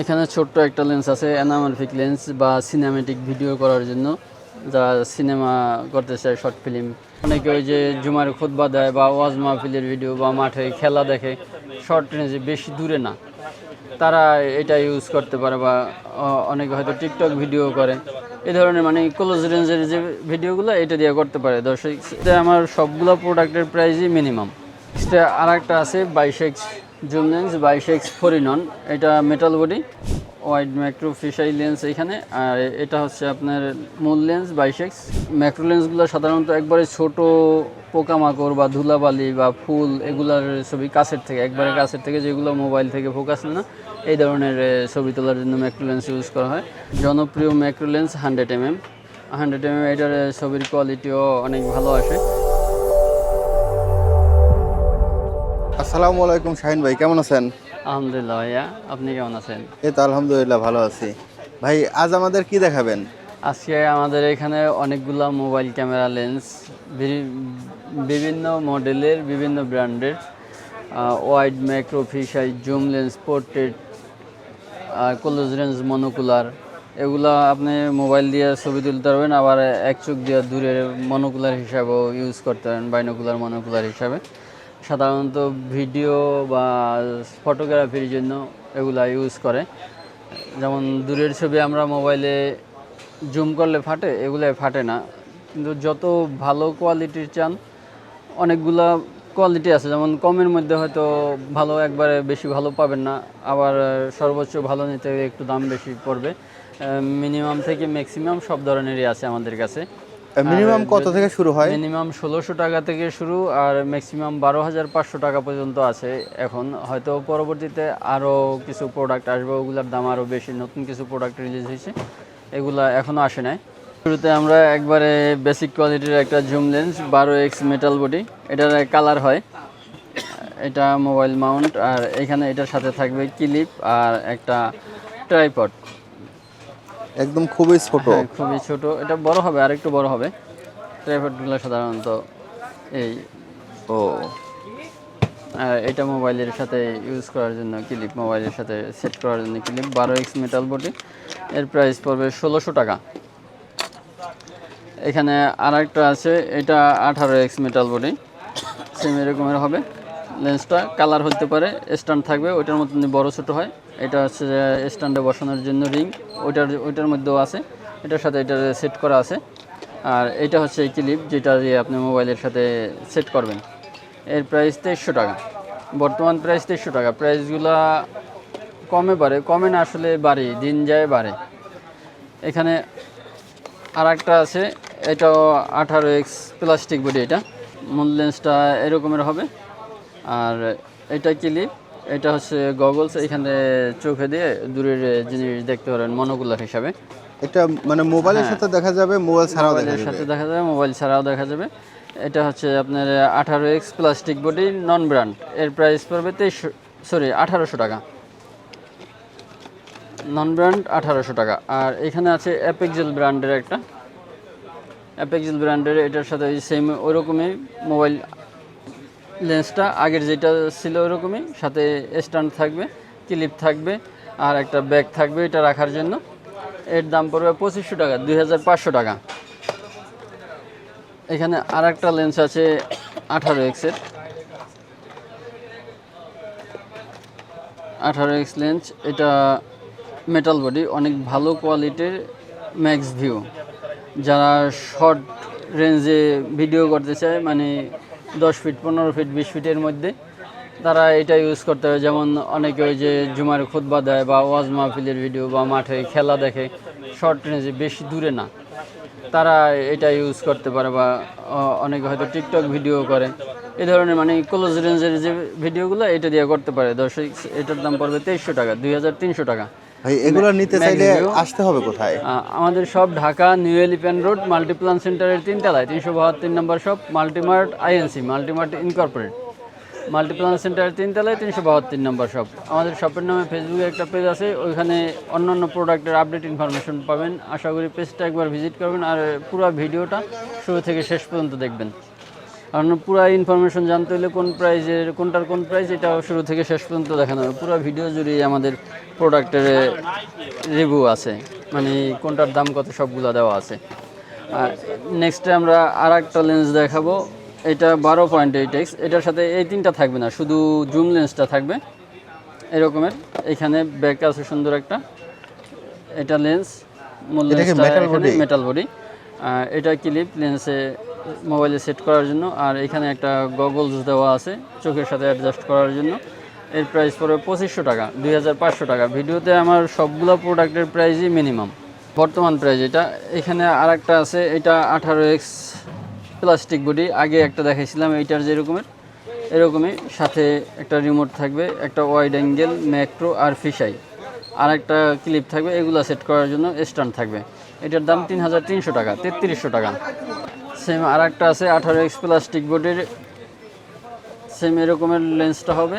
এখানে ছোট্ট একটা লেন্স আছে অ্যানামারফিক লেন্স বা সিনেমেটিক ভিডিও করার জন্য। যারা সিনেমা করতে চায় শর্ট ফিল্ম অনেকে ওই যে জুমার খুতবা দেয় বা ওয়াজ মাহফিলের ভিডিও বা মাঠে খেলা দেখে শর্ট রেঞ্জে বেশি দূরে না। তারা এটা ইউজ করতে পারে বা অনেকে হয়তো টিকটক ভিডিও করে। এ ধরনের মানে ক্লোজ রেঞ্জের যে ভিডিওগুলো এটা দিয়ে করতে পারে। দর্শক আমার সবগুলো প্রোডাক্টের প্রাইসই মিনিমাম আর একটা আছে বাইশেক্স জুম লেন্স বাইশেক্স ফোরিনন এটা metal body wide macro fisheye lens এখানে। আর এটা হচ্ছে আপনার মূল লেন্স বাইশেক্স ম্যাক্রো লেন্সগুলো সাধারণত একবারে ছোট পোকামাকড় বা ধুলাবালি বা ফুল এগুলার ছবি কাছের থেকে, একবারে কাছের থেকে যেগুলো মোবাইল থেকে ফোকাস না, এই ধরনের ছবি তোলার জন্য ম্যাক্রো লেন্স ইউজ করা হয়। জনপ্রিয় macro lens hundred M M hundred M M এটার ছবির কোয়ালিটিও অনেক ভালো আসে। আসসালামু আলাইকুম শাহিন ভাই কেমন আছেন? আলহামদুলিল্লাহ ভাইয়া আপনি কেমন আছেন? এই তো আলহামদুলিল্লাহ ভালো আছি। ভাই আজ আমাদের কি দেখাবেন? আজকে আমাদের এখানে অনেকগুলা মোবাইল ক্যামেরা লেন্স বিভিন্ন মডেলের বিভিন্ন ব্র্যান্ডের wide macro fisheye zoom lens portrait আর ক্লোজ রেঞ্জ মনোকুলার এগুলো আপনি মোবাইল দিয়ে ছবি তুলতে পারবেন আবার এক চোখ দিয়ে দূরের মনোকুলার হিসাবেও ইউজ করতে পারেন বাইনোকুলার মনোকুলার হিসাবে। সাধারণত ভিডিও বা ফটোগ্রাফির জন্য এগুলা ইউজ করে। যেমন দূরের ছবি আমরা মোবাইলে জুম করলে ফাটে এগুলো ফাটে না। কিন্তু যত ভালো কোয়ালিটির চান, অনেকগুলা কোয়ালিটি আছে। যেমন কমের মধ্যে হয়তো ভালো একবারে বেশি ভালো পাবেন না, আবার সর্বোচ্চ ভালো নিতে একটু দাম বেশি পড়বে। মিনিমাম থেকে ম্যাক্সিমাম সব ধরনেরই আছে আমাদের কাছে। মিনিমাম কত থেকে শুরু হয়? মিনিমাম ষোলোশো টাকা থেকে শুরু আর ম্যাক্সিমাম বারো হাজার পাঁচশো টাকা পর্যন্ত আছে এখন। হয়তো পরবর্তীতে আরও কিছু প্রোডাক্ট আসবে ওগুলোর দাম আরও বেশি। নতুন কিছু প্রোডাক্ট রিলিজ হয়েছে এগুলা এখনও আসে নাই। শুরুতে আমরা একবারে বেসিক কোয়ালিটির একটা জুম লেন্স বারো এক্স মেটাল বডি এটার কালার হয় এটা মোবাইল মাউন্ট আর এখানে এটার সাথে থাকবে ক্লিপ আর একটা ট্রাইপড একদম খুবই ছোট। হ্যাঁ, খুবই ছোট। এটা বড় হবে আর একটু বড় হবে। ট্রাইপডগুলো সাধারণত এই ও। আর এটা মোবাইলের সাথে ইউজ করার জন্য ক্লিপ মোবাইলের সাথে সেট করার জন্য ক্লিপ বারো এক্স মেটাল বডি এর প্রাইস পড়বে ষোলোশো টাকা। এখানে আর একটা আছে এটা আঠারো এক্স মেটাল বডি সেম এরকমের হবে। লেন্সটা কালার হতে পারে, স্ট্যান্ড থাকবে, ওইটার মতন বড় ছোট হয়, এটা হচ্ছে স্ট্যান্ডে বসানোর জন্য রিং, ওইটার ওইটার মধ্যেও আছে, এটার সাথে এটা সেট করা আছে। আর এটা হচ্ছে এই ক্লিপ যেটা দিয়ে আপনি মোবাইলের সাথে সেট করবেন। এর প্রাইস তেইশশো টাকা। বর্তমান প্রাইস তেইশশো টাকা। প্রাইসগুলা কমে বাড়ে, কমে না আসলে বাড়ে, দিন যায় বাড়ে। এখানে আর একটা আছে, এটাও আঠারো এক্স প্লাস্টিক বডি এটা। মূল লেন্সটা এরকমের হবে। আর এটা ক্লিপ এটা হচ্ছে গগলস এখানে চোখে দিয়ে দূরের জিনিস দেখতে পারেন মনোকুলার হিসাবে। এটা মানে মোবাইলের সাথে দেখা যাবে মোবাইল ছাড়াও দেখা যাবে। সাথে দেখা যাবে মোবাইল ছাড়াও দেখা যাবে। এটা হচ্ছে আপনার আঠারো X plastic body non brand এর প্রাইস পড়বে তেইশশো সরি আঠারোশো টাকা। নন ব্র্যান্ড আঠারোশো টাকা। আর এখানে আছে অ্যাপেক্সেল ব্র্যান্ডের একটা। অ্যাপেক্সেল ব্র্যান্ডের এটার সাথে সেম ওরকমই মোবাইল লেন্সটা আগের যেটা ছিল ওরকমই, সাথে স্ট্যান্ড থাকবে ক্লিপ থাকবে, আর একটা ব্যাগ থাকবে এটা রাখার জন্য। এর দাম পড়বে পঁচিশশো টাকা, দুই হাজার পাঁচশো টাকা। এখানে আর একটা লেন্স আছে আঠারো এক্সের আঠারো এক্স লেন্স এটা মেটাল বডি অনেক ভালো কোয়ালিটির ম্যাক্স ভিউ যারা শর্ট রেঞ্জে ভিডিও করতে চায় মানে দশ ফিট পনেরো ফিট বিশ ফিটের মধ্যে। তারা এটা ইউজ করতে হবে যেমন অনেকে ওই যে জুমার খুতবা দেয় বা ওয়াজ মাহফিলের ভিডিও বা মাঠে খেলা দেখে শর্ট রেঞ্জে বেশি দূরে না। তারা এটা ইউজ করতে পারে বা অনেকে হয়তো টিকটক ভিডিও করে। এ ধরনের মানে ক্লোজ রেঞ্জের যে ভিডিওগুলো এটা দিয়ে করতে পারে। দর্শক, এটার দাম পড়বে তেইশশো টাকা, দুই হাজার তিনশো টাকা। ভাই এগুলো নিতে চাইলে আসতে হবে কোথায়? আমাদের সব Dhaka New Elephant Road Multiplan সেন্টারের তিনতলায় তিনশো বাহাত্তর নম্বর shop Multimart INC Multimart incorporate. Multiplan সেন্টারের তিনতলায় তিনশো বাহাত্তর নম্বর শপ। আমাদের শপের নামে ফেসবুকে একটা পেজ আছে ওইখানে অন্যান্য প্রোডাক্টের আপডেট ইনফরমেশন পাবেন। আশা করি পেজটা একবার ভিজিট করবেন আর পুরো ভিডিওটা শুরু থেকে শেষ পর্যন্ত দেখবেন। কারণ পুরো ইনফরমেশন জানতে হলে কোন প্রাইজের কোনটার কোন প্রাইস এটা শুরু থেকে শেষ পর্যন্ত দেখানো হবে। পুরো ভিডিও জুড়ে আমাদের প্রোডাক্টের রিভিউ আছে। মানে কোনটার দাম কত সবগুলো দেওয়া আছে। আর নেক্সটে আমরা আর একটা লেন্স দেখাবো। এটা বারো পয়েন্ট এইট এক্স এটার সাথে এই তিনটা থাকবে না শুধু জুম লেন্সটা থাকবে। এরকমের। এখানে ব্যাক আছে সুন্দর একটা। এটা লেন্স মূল এটা কি লেন্সটা metal এখানে body? মেটাল বডি এটা ক্লিপ লেন্সে মোবাইলে সেট করার জন্য, আর এখানে একটা গগলস দেওয়া আছে চোখের সাথে অ্যাডজাস্ট করার জন্য। এর প্রাইস পড়বে পঁচিশশো টাকা, দুই হাজার পাঁচশো টাকা। ভিডিওতে আমার সবগুলো প্রোডাক্টের প্রাইসই মিনিমাম বর্তমান প্রাইস এটা। এখানে আর একটা আছে, এটা আঠারো এক্স প্লাস্টিক বডি আগে একটা দেখাইছিলাম, এইটার যেরকমের, এরকমই। সাথে একটা রিমোট থাকবে, একটা ওয়াইড অ্যাঙ্গেল ম্যাক্রো আর ফিশাই আর একটা ক্লিপ থাকবে, এগুলো সেট করার জন্য স্ট্যান্ড থাকবে। এটার দাম তিন হাজার তিনশো টাকা, তেত্রিশশো টাকা। সেম আর একটা আছে, আঠারো এক্স প্লাস্টিক বোর্ডের সেম এরকমের লেন্সটা হবে।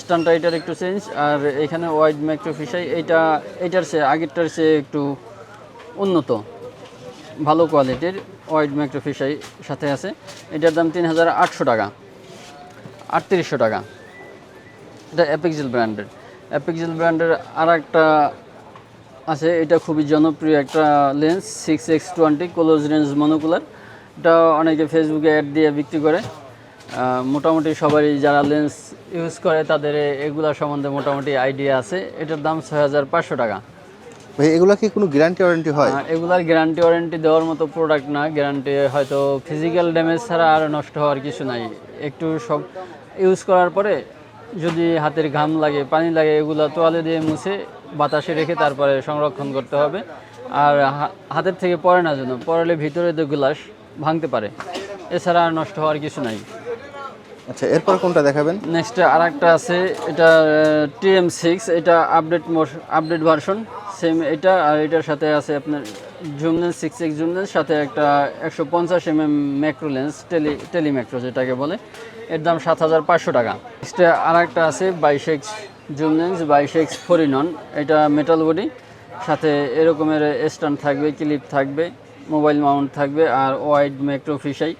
স্ট্যান্ডটা এটার একটু চেঞ্জ আর এখানে ওয়াইড ম্যাক্রো ফিশাই এইটা এটার চেয়ে, আগেরটার চেয়ে একটু উন্নত। ভালো কোয়ালিটির ওয়াইড ম্যাক্রো ফিশাই সাথে আছে। এটার দাম তিন হাজার আটশো টাকা, আটত্রিশশো টাকা। এটা অ্যাপিক্সেল ব্র্যান্ডের অ্যাপিক্সেল ব্র্যান্ডের আর একটা আছে এটা খুবই জনপ্রিয় একটা lens six X twenty close range monocular এটা অনেকে ফেসবুকে অ্যাড দিয়ে বিক্রি করে। মোটামুটি সবারই যারা লেন্স ইউজ করে তাদের এগুলা সম্বন্ধে মোটামুটি আইডিয়া আছে। এটার দাম ছয় হাজার পাঁচশো টাকা। ভাই এগুলা কি কোনো গ্যারান্টি ওয়ারেন্টি হয়? এগুলার গ্যারান্টি ওয়ারেন্টি দেওয়ার মতো প্রোডাক্ট না। গ্যারান্টি হয়তো ফিজিক্যাল ড্যামেজ ছাড়া আর নষ্ট হওয়ার কিছু নাই। একটু সব ইউজ করার পরে যদি হাতের ঘাম লাগে পানি লাগে এগুলো তোয়ালে দিয়ে মুছে বাতাসে রেখে তারপরে সংরক্ষণ করতে হবে। আর হাতের থেকে পড়ে না যেন পড়লে ভিতরে তো গ্লাস ভাঙতে পারে। এছাড়া আর নষ্ট হওয়ার কিছু নাই। আচ্ছা এরপর কোনটা দেখাবেন? নেক্সট আর একটা আছে এটা টিএম সিক্স এটা আপডেট আপডেট ভার্সন। সেম এটা আর এটার সাথে আছে আপনার zoom lens six X zoom lens সাথে একটা একশো পঞ্চাশ M M macro lens tele tele macro যেটাকে বলে। এর দাম সাত হাজার পাঁচশো টাকা। নেক্সট আর একটা আছে বাইশ এক্স জুম লেন্স বাইশ এক্স ফোরিনন এটা মেটাল বডি সাথে এরকমের স্ট্যান্ড থাকবে, ক্লিপ থাকবে, মোবাইল মাউন্ট থাকবে আর ওয়াইড ম্যাক্রো ফিশাই,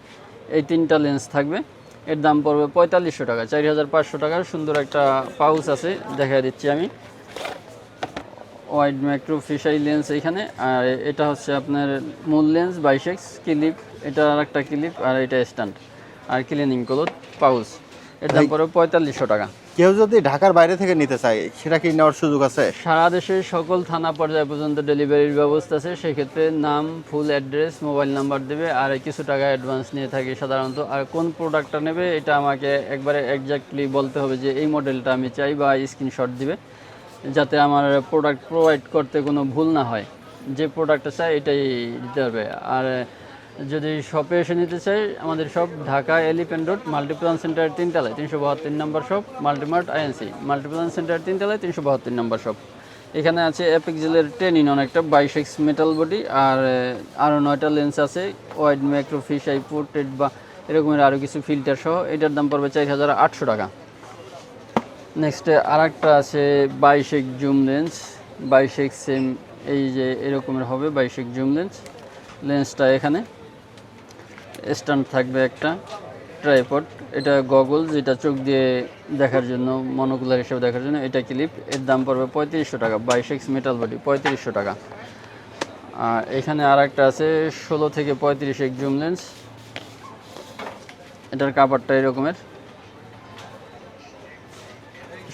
এই তিনটা লেন্স থাকবে। এর দাম পড়বে পঁয়তাল্লিশশো টাকা চারি হাজার পাঁচশো টাকার সুন্দর একটা পাউচ আছে দেখা দিচ্ছি আমি। ওয়াইড ম্যাক্রো ফিশাই লেন্স এখানে, আর এটা হচ্ছে আপনার মূল লেন্স বাইশেক্স ক্লিপ এটা আর একটা ক্লিপ আর এটা স্ট্যান্ড। আর ক্লিনিং ক্লোথ পাউচ এর দাম পড়বে পঁয়তাল্লিশশো টাকা। কেউ যদি ঢাকার বাইরে থেকে নিতে চায় সেটা কি নেওয়ার সুযোগ আছে? সারা দেশের সকল থানা পর্যায় পর্যন্ত ডেলিভারির ব্যবস্থা আছে। সেক্ষেত্রে নাম ফুল অ্যাড্রেস মোবাইল নাম্বার দেবে আর কিছু টাকা অ্যাডভান্স নিয়ে থাকি সাধারণত। আর কোন প্রোডাক্টটা নেবে এটা আমাকে একবারে একজাক্টলি বলতে হবে যে এই মডেলটা আমি চাই বা স্ক্রিনশট দিবে যাতে আমার প্রোডাক্ট প্রোভাইড করতে কোনো ভুল না হয়। যে প্রোডাক্টটা চাই এটাই দিতে হবে। আর যদি শপে এসে নিতে চাই, আমাদের shop Dhaka Elephant Road Multiplan centre তিনতলায় তিনশো বাহাত্তর নম্বর shop Multimart INC Multiplan centre তিনতলায় তিনশো বাহাত্তর নম্বর শপ এখানে আছে অ্যাপেক্সেলের টেন ইন অনেকটা বাইশ এক্স মেটাল বডি আর আরও নয়টা লেন্স আছে wide macro fish I portrait বা এরকমের আরও কিছু ফিল্টার সহ। এটার দাম পড়বে চার হাজার আটশো টাকা। নেক্সটে আর একটা আছে বাইশ এক জুম লেন্স বাইশ এক সেম এই যে এরকমের হবে বাইশ এক জুম লেন্স লেন্সটা এখানে। স্ট্যান্ড থাকবে একটা ট্রাইপড। এটা গগল, যেটা চোখ দিয়ে দেখার জন্য মনোকুলার হিসেবে দেখার জন্য, এটা ক্লিপ। এর দাম পড়বে পঁয়ত্রিশশো টাকা বাইশ এক্স মেটাল বডি পঁয়ত্রিশশো টাকা। আর এখানে আর একটা আছে, ষোলো থেকে পঁয়ত্রিশ এক জুম লেন্স। এটার কাপড়টা এরকমের।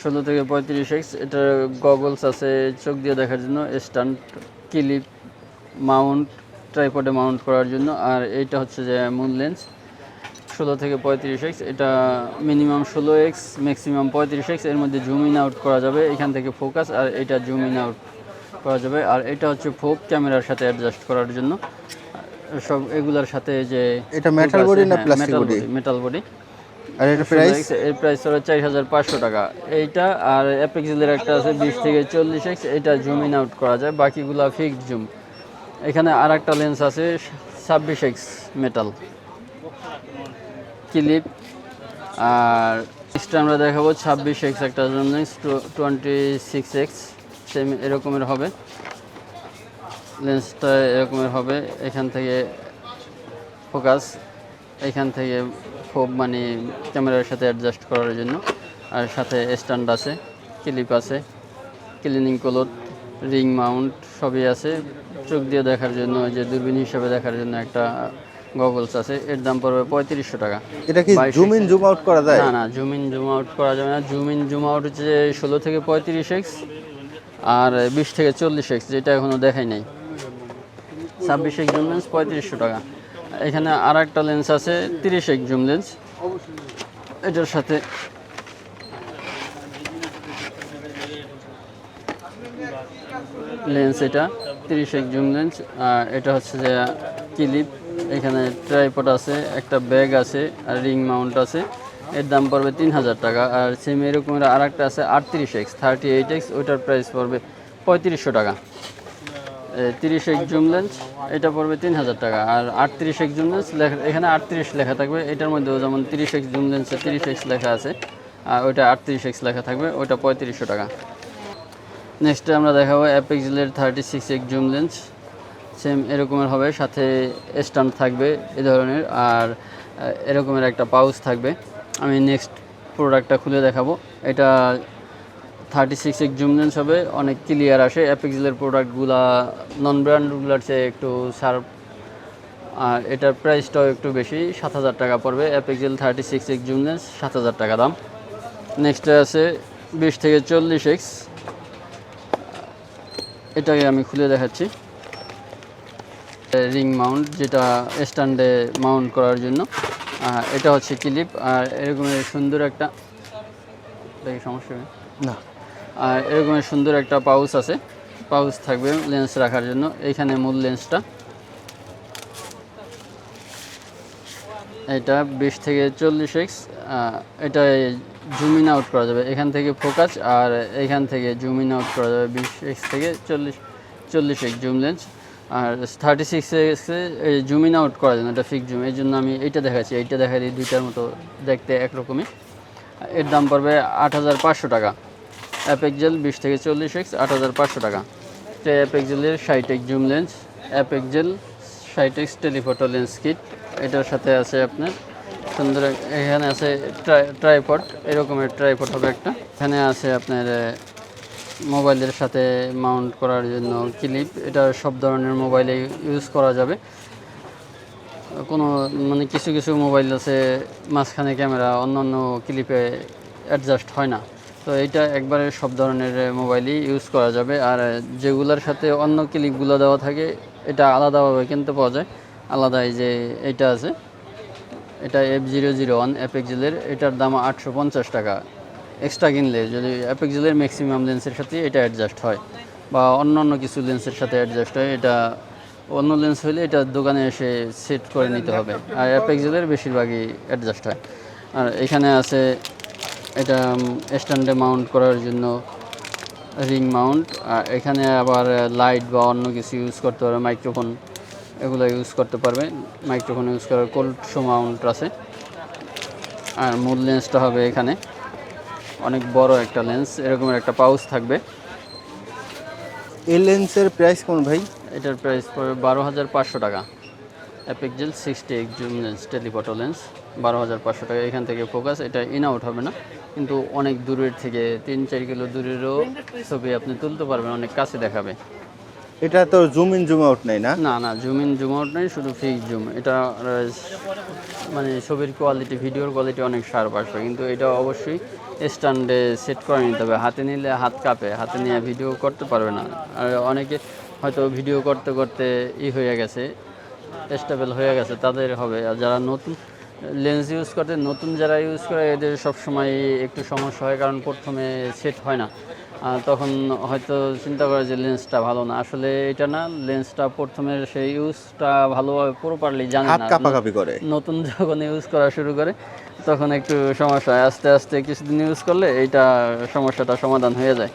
ষোলো থেকে পঁয়ত্রিশ এক্স, এটার গগলস আছে চোখ দিয়ে দেখার জন্য, স্ট্যান্ড, ক্লিপ মাউন্ট ট্রাইপডে মাউন্ট করার জন্য। আর এইটা হচ্ছে যে মূল লেন্স ষোলো থেকে পঁয়ত্রিশ এক্স এটা মিনিমাম ষোলো এক্স ম্যাক্সিমাম পঁয়ত্রিশ এক্সের মধ্যে জুম ইন আউট করা যাবে এখান থেকে ফোকাস আর এটা জুম ইন আউট করা যাবে। আর এটা হচ্ছে ফোক ক্যামেরার সাথে অ্যাডজাস্ট করার জন্য। সব এগুলার সাথে যে এটা মেটাল বডি না plastic body? মেটাল বডি আর এটা প্রাইস এর প্রাইস হলো চার হাজার পাঁচশো টাকা। এইটা আর অ্যাপেক্সেলের একটা আছে বিশ থেকে চল্লিশ এক্স এটা জুম ইন আউট করা যায় বাকিগুলো ফিক্সড জুম এখানে আর একটা লেন্স আছে, ছাব্বিশ এক্স মেটাল ক্লিপ আর নেক্সট আমরা দেখাবো ছাব্বিশ এক্স একটা lens twenty six x same এরকমের হবে। লেন্সটা এরকমের হবে, এখান থেকে ফোকাস এখান থেকে খুব মানে ক্যামেরার সাথে অ্যাডজাস্ট করার জন্য। আর সাথে স্ট্যান্ড আছে ক্লিপ আছে ক্লিনিং ক্লোথ রিং মাউন্ট সবই আছে। চোখ দিয়ে দেখার জন্য ওই যে দূরবীন হিসাবে দেখার জন্য একটা গগলস আছে। এর দাম পড়বে পঁয়ত্রিশশো টাকা। এটা কি জুম ইন জুম আউট করা যায়? না না জুম ইন জুম আউট করা যাবে না। জুম ইন জুম আউট হচ্ছে ষোলো থেকে পঁয়ত্রিশ এক্স আর বিশ থেকে চল্লিশ এক্স যেটা এখনও দেখাই নাই। ছাব্বিশ এক্স জুম লেন্স পঁয়ত্রিশশো টাকা। এখানে আর একটা লেন্স আছে তিরিশ এক্স জুম লেন্স এটার সাথে লেন্স এটা, তিরিশ এক জুম লেন্স, আর এটা হচ্ছে যে ক্লিপ। এখানে ট্রাইপড আছে, একটা ব্যাগ আছে, আর রিং মাউন্ট আছে। এর দাম পড়বে তিন হাজার টাকা, আর সেম এরকমের আর একটা আছে আটত্রিশ এক্স, থার্টি এইট এক্স, ওইটার প্রাইস পড়বে পঁয়ত্রিশশো টাকা। তিরিশ এক জুম লেন্স, এটা পড়বে তিন হাজার টাকা, আর আটত্রিশ এক জুম লেন্স লেখা, এখানে আটত্রিশ লেখা থাকবে, এটার মধ্যেও যেমন তিরিশ এক্স জুম লেন্সে তিরিশ এক্স লেখা আছে, আর ওইটা আটত্রিশ এক্স লেখা থাকবে, ওইটা পঁয়ত্রিশশো টাকা। নেক্সটে আমরা দেখাবো অ্যাপেক্সেলের থার্টি সিক্স এক জুম লেন্স সেম এরকমের হবে, সাথে স্ট্যান্ড থাকবে এ ধরনের, আর এরকমের একটা পাউচ থাকবে। আমি নেক্সট প্রোডাক্টটা খুলে দেখাবো। এটা থার্টি সিক্স এক জুম লেন্স হবে, অনেক ক্লিয়ার আসে। অ্যাপেক্সেলের প্রোডাক্টগুলা নন ব্র্যান্ডগুলার চেয়ে একটু শার্প আর এটার প্রাইসটাও একটু বেশি, সাত হাজার টাকা পড়বে। অ্যাপেক্সেল থার্টি সিক্স এক জুম লেন্স সাত হাজার টাকা দাম। নেক্সটে আছে বিশ থেকে চল্লিশ এক্স এটাকে আমি খুলে দেখাচ্ছি। রিং মাউন্ট যেটা স্ট্যান্ডে মাউন্ট করার জন্য। এটা হচ্ছে ক্লিপ আর এরকমের সুন্দর একটা দেখি সমস্যা? না। আর এরকমের সুন্দর একটা পাউচ আছে। পাউচ থাকবে লেন্স রাখার জন্য। এখানে মূল লেন্সটা এটা বিশ থেকে চল্লিশ এক্স এটা জুম ইন আউট করা যাবে। এখান থেকে ফোকাস আর এখান থেকে জুম ইন আউট করা যাবে। বিশ এক্স থেকে চল্লিশ চল্লিশ এক্স জুম লেন্স আর থার্টি সিক্স এক্সে জুম ইন আউট করা যায় না, এটা ফিক্স জুম এই জন্য আমি এইটা দেখাচ্ছি। এইটা দেখা দিই দুইটার মতো দেখতে একরকমই। এর দাম পড়বে আট হাজার পাঁচশো টাকা। অ্যাপেক্সেল বিশ থেকে চল্লিশ এক্স আট হাজার পাঁচশো টাকা। এটা অ্যাপেক্সেলের ষাট জুম লেন্স অ্যাপেক্সেল ষাট এক্স টেলিফোটো লেন্স কিট এটার সাথে আছে আপনার সুন্দর এখানে আছে ট্রাইপড এরকমের ট্রাইপড হবে একটা। এখানে আছে আপনার মোবাইলের সাথে মাউন্ট করার জন্য ক্লিপ এটা সব ধরনের মোবাইলে ইউজ করা যাবে। কোনো মানে কিছু কিছু মোবাইল আছে, মাঝখানে ক্যামেরা অন্য অন্য ক্লিপে অ্যাডজাস্ট হয় না। তো এটা একবারে সব ধরনের মোবাইলই ইউজ করা যাবে। আর যেগুলোর সাথে অন্য ক্লিপগুলো দেওয়া থাকে, এটা আলাদাভাবে কিনতে পাওয়া যায়। আলাদা এই যে এইটা আছে। এটা এফ জিরো জিরো ওয়ান অ্যাপেক্সেলের এটার দাম আটশো পঞ্চাশ টাকা। এক্সট্রা কিনলে যদি অ্যাপেক্সেলের ম্যাক্সিমাম লেন্সের সাথে এটা অ্যাডজাস্ট হয়, বা অন্য অন্য কিছু লেন্সের সাথে অ্যাডজাস্ট হয়, এটা অন্য লেন্স হলে এটা দোকানে এসে সেট করে নিতে হবে। আর অ্যাপেক্সেলের বেশিরভাগই অ্যাডজাস্ট হয়। আর এখানে আছে এটা স্ট্যান্ডে মাউন্ট করার জন্য রিং মাউন্ট আর এখানে আবার লাইট বা অন্য কিছু ইউজ করতে পারবে মাইক্রোফোন এগুলো ইউজ করতে পারবে। মাইক্রোফোন ইউজ করার কোল্ড মাউন্ট আছে। আর মূল লেন্সটা হবে এখানে। অনেক বড় একটা লেন্স এরকমের একটা পাউচ থাকবে। এই লেন্সের প্রাইস কেমন ভাই? এটার প্রাইস পড়বে বারো হাজার পাঁচশো টাকা। অ্যাপেক্সেল সিক্সটি এক জুম লেন্স টেলিফটো লেন্স বারো হাজার পাঁচশো টাকা। এখান থেকে ফোকাস এটা ইন আউট হবে না। কিন্তু অনেক দূরের থেকে তিন চার কিলো দূরেরও ছবি আপনি তুলতে পারবেন অনেক কাছে দেখাবে। এটা তো জুম ইন জুম আউট নাই না? না না জুম ইন জুম আউট নেই, শুধু ফিক্স জুম এটা মানে ছবির কোয়ালিটি ভিডিওর কোয়ালিটি অনেক শার্প আসবে, কিন্তু এটা অবশ্যই স্ট্যান্ডে সেট করে নিতে হবে। হাতে নিলে হাত কাঁপে, হাতে নিয়ে ভিডিও করতে পারবে না। আর অনেকে হয়তো ভিডিও করতে করতে ই হয়ে গেছে স্টেবল হয়ে গেছে, তাদের হবে। আর যারা নতুন লেন্স ইউজ করতে, নতুন যারা ইউজ করে, এদের সবসময় একটু সমস্যা হয়, কারণ প্রথমে সেট হয় না। তখন হয়তো চিন্তা করে যে লেন্সটা ভালো না। আসলে এটা না লেন্সটা প্রথমে সেই ইউজটা ভালোভাবে প্রপারলি জানে না। কাঁপাকাঁপি করে। নতুন যখন ইউজ করা শুরু করে তখন একটু সমস্যা হয়। আস্তে আস্তে কিছুদিন ইউজ করলে এইটা সমস্যাটা সমাধান হয়ে যায়।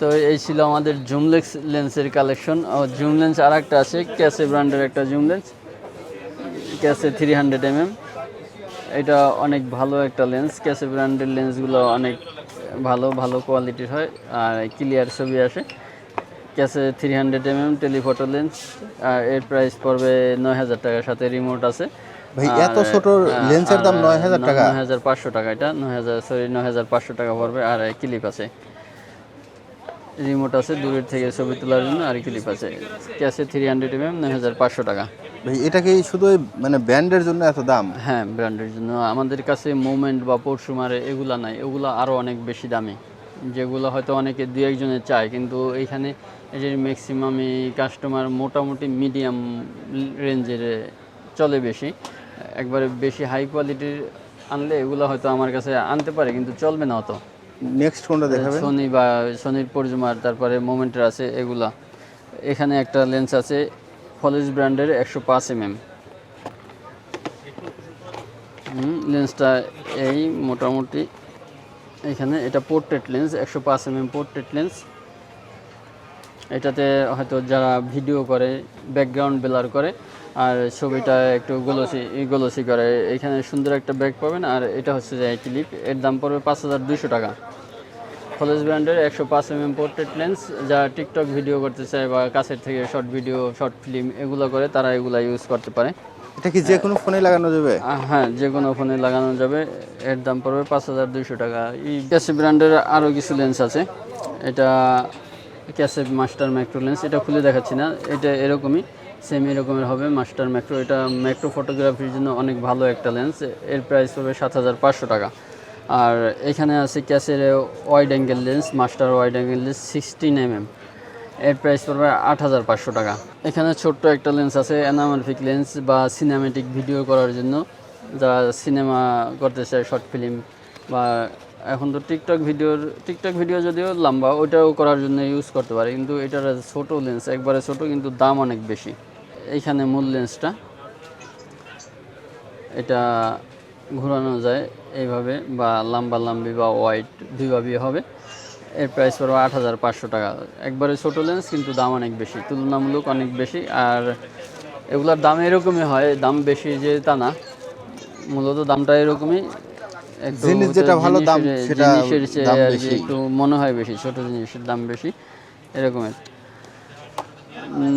তো এই ছিল আমাদের জুমলেক্স লেন্সের কালেকশন জুম লেন্স আর একটা আছে ক্যাসে ব্র্যান্ডের একটা zoom lens Kase three hundred MM এটা অনেক ভালো একটা লেন্স ক্যাসে ব্র্যান্ডের লেন্সগুলো অনেক ভালো ভালো কোয়ালিটির হয় আর ক্লিয়ার ছবি আসে। Kase three hundred M M telephoto lens আর এর প্রাইস পড়বে নয় হাজার টাকার সাথে রিমোট আছে। ভাই এত ছোট লেন্সের দাম নয় হাজার টাকা? নয় হাজার পাঁচশো টাকা এটা নয় হাজার সরি নয় হাজার পাঁচশো টাকা পড়বে আর ক্লিপ আছে। রিমোট আছে দূরের থেকে ছবি তোলার জন্য আর ক্লিপ আছে। ক্যাশে থ্রি হান্ড্রেড এম এম নয় হাজার পাঁচশো টাকা। ভাই এটা কি শুধু মানে ব্র্যান্ডের জন্য এত দাম? হ্যাঁ ব্র্যান্ডের জন্য। আমাদের কাছে মুভমেন্ট বা পরশুমারে এগুলা নাই। এগুলো আরও অনেক বেশি দামি। যেগুলো হয়তো অনেকে দু একজনে চায় কিন্তু এইখানে এই ম্যাক্সিমামই কাস্টমার মোটামুটি মিডিয়াম রেঞ্জের চলে বেশি। একবারে বেশি হাই কোয়ালিটির আনলে এগুলো হয়তো আমার কাছে আনতে পারে কিন্তু চলবে না অত। নেক্সট কোনটা দেখাবেন? সোনি বা সোনির পরজুমার তারপরে মোমেন্টের আছে এগুলা। এখানে একটা লেন্স আছে ফলিস ব্র্যান্ডের একশো পাঁচ এম এম লেন্সটা এই মোটামুটি এখানে। এটা পোর্ট্রেট লেন্স একশো পাঁচ এম এম পোর্ট্রেট লেন্স এটাতে হয়তো যারা ভিডিও করে ব্যাকগ্রাউন্ড ব্লার করে, আর ছবিটা একটু গোলসি গোলসি করে। এখানে সুন্দর একটা ব্যাগ পাবেন, আর এটা হচ্ছে যে ক্লিপ এর দাম পড়বে পাঁচ হাজার দুশো টাকা। ফলেজ ব্র্যান্ডের একশো পাঁচ এম এম পোর্ট্রেট লেন্স যারা টিকটক ভিডিও করতে চায় বা কাছের থেকে শর্ট ভিডিও শর্ট ফিল্ম এগুলো করে তারা এগুলো ইউজ করতে পারে। এটা কি যে কোনো ফোনে লাগানো যাবে? হ্যাঁ যে কোনো ফোনে লাগানো যাবে। এর দাম পড়বে পাঁচ হাজার দুইশো টাকা। এই ক্যাসে ব্র্যান্ডের আরও কিছু লেন্স আছে। এটা ক্যাসে মাস্টার ম্যাক্রো লেন্স এটা খুলে দেখাচ্ছি না। এটা এরকমই সেম এরকমের হবে মাস্টার ম্যাক্রো এটা ম্যাক্রো ফটোগ্রাফির জন্য অনেক ভালো একটা লেন্স এর প্রাইস পড়বে সাত হাজার পাঁচশো টাকা। আর এখানে আছে ক্যাসের wide angle lens master wide angle lens sixteen M M এর প্রাইস পড়বে আট হাজার পাঁচশো টাকা। এখানে ছোট্ট একটা লেন্স আছে অ্যানামারফিক লেন্স বা সিনেমেটিক ভিডিও করার জন্য। যারা সিনেমা করতে চায় শর্ট ফিল্ম বা এখন তো টিকটক ভিডিওর টিকটক ভিডিও যদিও লম্বা, ওইটাও করার জন্য ইউজ করতে পারে। কিন্তু এটার ছোট লেন্স একবারে ছোট, কিন্তু দাম অনেক বেশি। এইখানে মূল লেন্সটা এটা ঘোরানো যায় এইভাবে বা লম্বা লম্বি বা হোয়াইট দুইভাবেই হবে। এর প্রাইস পড়বে আট হাজার পাঁচশো টাকা। একবারে ছোটো লেন্স কিন্তু দাম অনেক বেশি তুলনামূলক অনেক বেশি। আর এগুলার দাম এরকমই হয় দাম বেশি যে তা না। মূলত দামটা এরকমই। জিনিস যেটা ভালো দাম, সেটা দাম বেশি। একটু মনে হয় বেশি ছোট জিনিসের দাম বেশি এরকমের।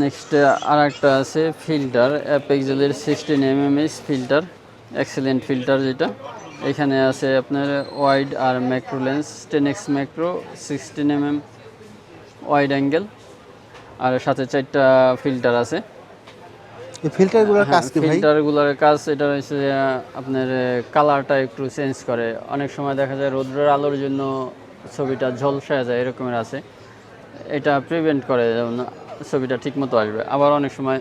নেক্সট আর একটা আছে filter অ্যাপেক্সেলের sixteen M M S filter excellent filter যেটা। এখানে আছে আপনার ওয়াইড আর macro lens ten x macro sixteen M M wide angle আর সাথে চারটা ফিল্টার আছে। ফিল্টারগুলোর কাজ কি ভাই? ফিল্টারগুলোর কাজ এটা হচ্ছে যে, আপনার কালারটা একটু চেঞ্জ করে। অনেক সময় দেখা যায় রৌদ্রের আলোর জন্য ছবিটা ঝলসায় যায় এরকমের আছে। এটা প্রিভেন্ট করে যেমন ছবিটা ঠিকমতো আসবে। আবার অনেক সময়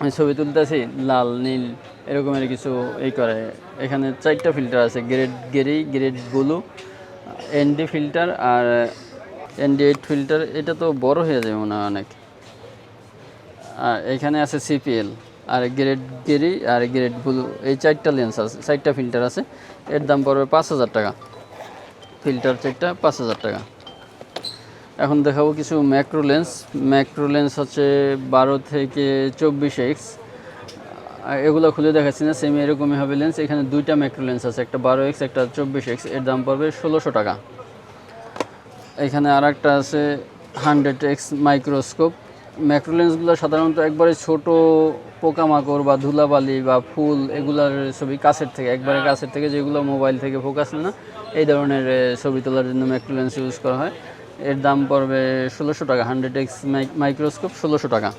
আমি ছবি তুলতেছি লাল নীল এরকমের কিছু এই করে। এখানে চারটা ফিল্টার আছে grad grey grad blue ND filter আর এনডি এইট ফিল্টার এটা তো বড় হয়ে যায় মনে হয় অনেক। আর এখানে আছে সিপিএল আর গ্রেড গেরি আর গ্রেড ব্লু এই চারটা লেন্স আছে, চারটা ফিল্টার আছে। এর দাম পড়বে পাঁচ হাজার টাকা। ফিল্টার চারটা, পাঁচ হাজার টাকা। এখন দেখাবো কিছু ম্যাক্রো লেন্স ম্যাক্রো লেন্স হচ্ছে বারো থেকে চব্বিশ এক্স এগুলো খুলে দেখাচ্ছি না সেম এরকমই হবে লেন্স এখানে দুইটা ম্যাক্রো লেন্স আছে একটা বারো এক্স একটা চব্বিশ এক্সের দাম পড়বে ষোলোশো টাকা। এখানে আর একটা আছে হান্ড্রেড এক্স মাইক্রোস্কোপ ম্যাক্রোলেন্সগুলো সাধারণত একবারে ছোট পোকামাকড় বা ধুলাবালি বা ফুল এগুলার ছবি কাছের থেকে একবারে কাছের থেকে যেগুলো মোবাইল থেকে ফোকাস না এই ধরনের ছবি তোলার জন্য ম্যাক্রোলেন্স ইউজ করা হয়। এর দাম পড়বে ষোলোশো টাকা হান্ড্রেড এক্স মাইক্রোস্কোপ ষোলোশো টাকা।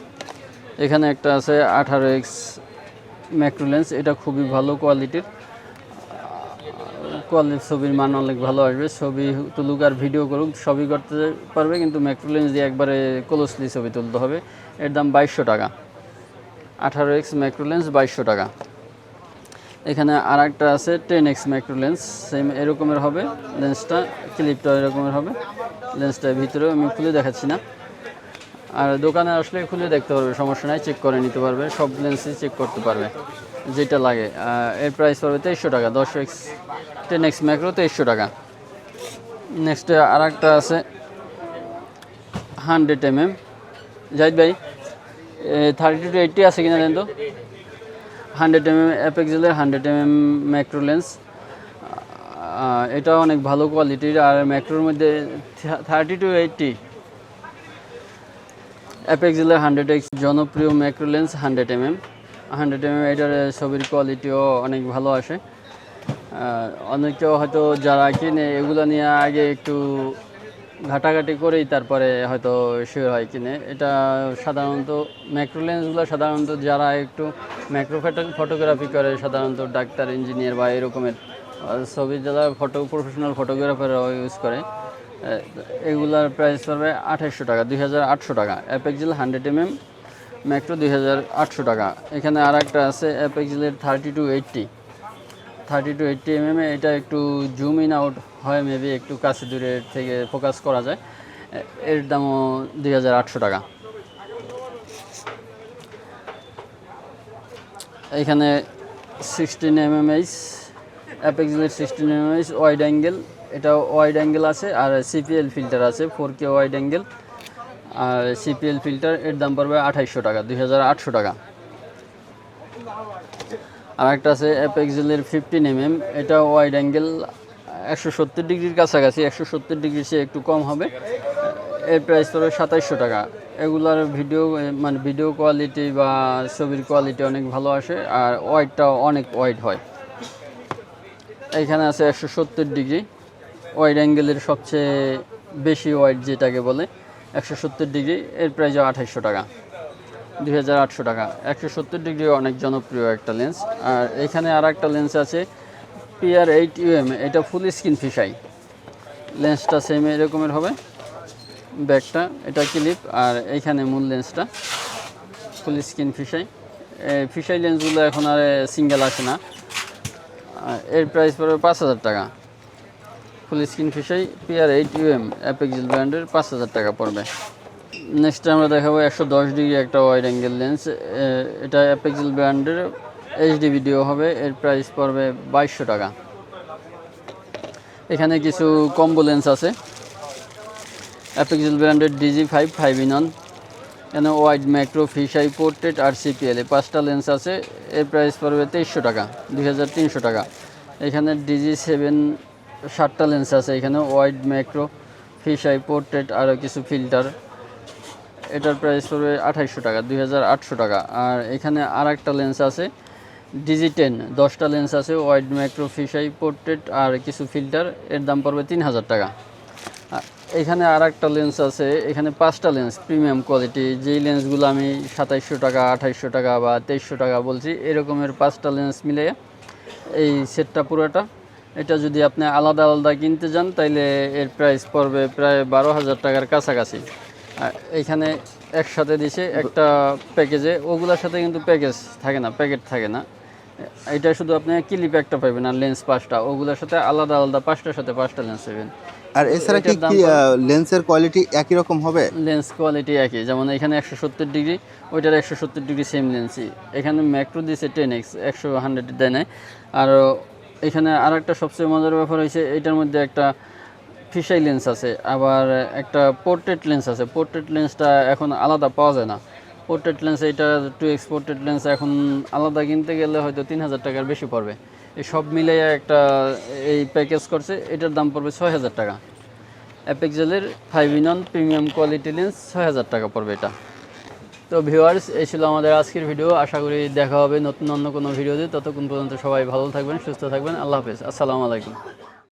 এখানে একটা আছে আঠারো এক্স ম্যাক্রোলেন্স এটা খুবই ভালো কোয়ালিটির কোয়ালিটির ছবির মান অনেক ভালো আসবে। ছবি তুলুক আর ভিডিও করুক, সবই করতে পারবে, কিন্তু ম্যাক্রোলেন্স দিয়ে একবারে ক্লোজলি ছবি তুলতে হবে। এর দাম বাইশশো টাকা। আঠারো এক্স ম্যাক্রোলেন্স বাইশশো টাকা। এখানে আর একটা আছে টেন এক্স ম্যাক্রোলেন্স সেম এরকমের হবে। লেন্সটা ক্লিপটা এরকমের হবে। লেন্সটার ভিতরেও আমি খুলে দেখাচ্ছি না। আর দোকানে আসলে খুলে দেখতে পারবে, সমস্যা নাই চেক করে নিতে পারবে, সব লেন্সই চেক করতে পারবে, যেটা লাগে। এর প্রাইস পড়বে তেইশশো টাকা দশ এক্স টেন এক্স ম্যাক্রো তেইশশো টাকা। নেক্সট আর একটা আছে, হান্ড্রেড এম এম জাহিদ ভাই থার্টি টু এইটটি আছে কিনা জানেন তো? Hundred M M অ্যাপেক্সেলের hundred M M macro lens এটা অনেক ভালো কোয়ালিটির আর ম্যাক্রোর মধ্যে থার্টি টু এইটটি অ্যাপেক্সেলের হান্ড্রেড এক্স জনপ্রিয় macro lens hundred M M hundred M M এটার ছবির কোয়ালিটিও অনেক ভালো আসে। অনেকেও হয়তো যারা কিনে, এগুলো নিয়ে আগে একটু ঘাটাঘাটি করেই তারপরে হয়তো শিওর হয় কিনে। এটা সাধারণত ম্যাক্রো লেন্সগুলো সাধারণত যারা একটু ম্যাক্রো ফটোগ্রাফি করে, সাধারণত ডাক্তার ইঞ্জিনিয়ার বা এরকমের ছবি যারা ফটো প্রফেশনাল ফটোগ্রাফাররাও ইউজ করে এগুলার প্রাইস পড়বে আঠাশশো টাকা, দুই হাজার আটশো টাকা। Apexel hundred M M macro দুই হাজার আটশো টাকা। এখানে আর একটা আছে অ্যাপেক্সেলের thirty two eighty thirty two eighty M M এটা একটু জুম ইন আউট হয় মেবি একটু কাছে দূরে থেকে ফোকাস করা যায়। এর দামও দুই হাজার আটশো টাকা। এখানে sixteen M M H অ্যাপেক্সেলের sixteen M H wide angle এটা ওয়াইড অ্যাঙ্গেল আছে আর সিপিএল ফিল্টার আছে ফোর কে ওয়াইড অ্যাঙ্গেল আর সিপিএল ফিল্টার এর দাম পড়বে আঠাইশশো টাকা, দুই হাজার আটশো টাকা। আর একটা আছে অ্যাপেক্সেলের ফিফটিন এম এম এটা ওয়াইড অ্যাঙ্গেল একশো সত্তর ডিগ্রির কাছাকাছি, একশো সত্তর ডিগ্রি সে একটু কম হবে। এর প্রাইস পড়বে সাতাইশশো টাকা। এগুলার ভিডিও মানে ভিডিও কোয়ালিটি বা ছবির কোয়ালিটি অনেক ভালো আসে, আর ওয়াইডটাও অনেক ওয়াইড হয়। এখানে আছে একশো সত্তর ডিগ্রি। ওয়াইড অ্যাঙ্গেলের সবচেয়ে বেশি ওয়াইড যেটাকে বলে, একশো সত্তর ডিগ্রি এর প্রাইস আঠাইশশো টাকা। দুই হাজার আটশো টাকা। একশো সত্তর ডিগ্রি অনেক জনপ্রিয় একটা লেন্স আর এখানে আর একটা লেন্স আছে পিআর এইট ইউএম এটা ফুল স্ক্রিন ফিশাই লেন্সটা সেম এরকমের হবে, ব্যাগটা, এটা ক্লিপ আর এইখানে মূল লেন্সটা ফুল স্ক্রিন ফিশাই ফিশাই লেন্সগুলো এখন আর সিঙ্গেল আসে না। এর প্রাইস পড়বে পাঁচ হাজার টাকা। Full screen fisheye PR eight UM Apexel ব্র্যান্ডের পাঁচ হাজার টাকা পড়বে। নেক্সট আমরা দেখাবো একশো দশ ডিগ্রি একটা ওয়াইড অ্যাঙ্গেল লেন্স এটা অ্যাপেক্সেল ব্র্যান্ডের এইচডি ভিডিও হবে, এর প্রাইস পড়বে বাইশশো টাকা। এখানে কিছু কম্বো লেন্স আছে। অ্যাপেক্সেল ব্র্যান্ডের DG five five in one এখানে ওয়াইড ম্যাক্রো ফিশাই পোর্ট্রেট আর সিপিএল এ পাঁচটা লেন্স আছে, এর প্রাইস পড়বে তেইশশো টাকা, দুই হাজার তিনশো টাকা। এখানে ডিজি সেভেন ষাটটা লেন্স আছে এখানে ওয়াইড ম্যাক্রো ফিশাই পোর্ট্রেট আরও কিছু ফিল্টার এটার প্রাইস পড়বে আঠাইশশো টাকা, দুই হাজার আটশো টাকা। আর এখানে আর একটা লেন্স আছে ডিজি টেন দশটা লেন্স আছে ওয়াইড ম্যাক্রো ফিশাই পোর্ট্রেট আর কিছু ফিল্টার এর দাম পড়বে তিন হাজার টাকা। এখানে আর একটা লেন্স আছে, এখানে পাঁচটা লেন্স প্রিমিয়াম কোয়ালিটি যেই লেন্সগুলো আমি সাতাইশশো টাকা, আঠাইশশো টাকা বা তেইশশো টাকা বলছি, এরকমের পাঁচটা লেন্স মিলে এই সেটটা পুরোটা এটা যদি আপনি আলাদা আলাদা কিনতে যান তাইলে এর প্রাইস পড়বে প্রায় বারো হাজার টাকার কাছাকাছি। এখানে একসাথে দিছে একটা প্যাকেজে ওগুলোর সাথে কিন্তু প্যাকেজ থাকে না প্যাকেট থাকে না। এটা শুধু আপনি ক্লিপ একটা পাবেন আর লেন্স পাঁচটা ওগুলোর সাথে আলাদা আলাদা পাঁচটার সাথে পাঁচটা লেন্স পাবেন আর এছাড়া কি দাম কি লেন্সের কোয়ালিটি একই রকম হবে? লেন্স কোয়ালিটি একই যেমন এখানে একশো সত্তর ডিগ্রি ওইটার একশো সত্তর ডিগ্রি সেম লেন্সই এখানে ম্যাক্রো দিয়েছে টেন এক্স একশো হান্ড্রেড দেয় আর এখানে আর একটা সবচেয়ে মজার ব্যাপার হয়েছে, এটার মধ্যে একটা ফিশাই লেন্স আছে, আবার একটা পোর্ট্রেট লেন্স আছে। পোর্ট্রেট লেন্সটা এখন আলাদা পাওয়া যায় না। পোর্ট্রেট লেন্স এটা টু এক্স পোর্ট্রেট লেন্স এখন আলাদা কিনতে গেলে হয়তো তিন হাজার টাকার বেশি পড়বে। এই সব মিলিয়ে একটা এই প্যাকেজ করছে, এটার দাম পড়বে ছয় হাজার টাকা। অ্যাপেক্সেলের five in premium quality lens ছয় হাজার টাকা পড়বে এটা। তো ভিউয়ার্স, এই ছিল আমাদের আজকের ভিডিও। আশা করি দেখা হবে নতুন অন্য কোনো ভিডিওতে। ততক্ষণ পর্যন্ত সবাই ভালো থাকবেন, সুস্থ থাকবেন। আল্লাহ হাফেজ। আসসালামু আলাইকুম।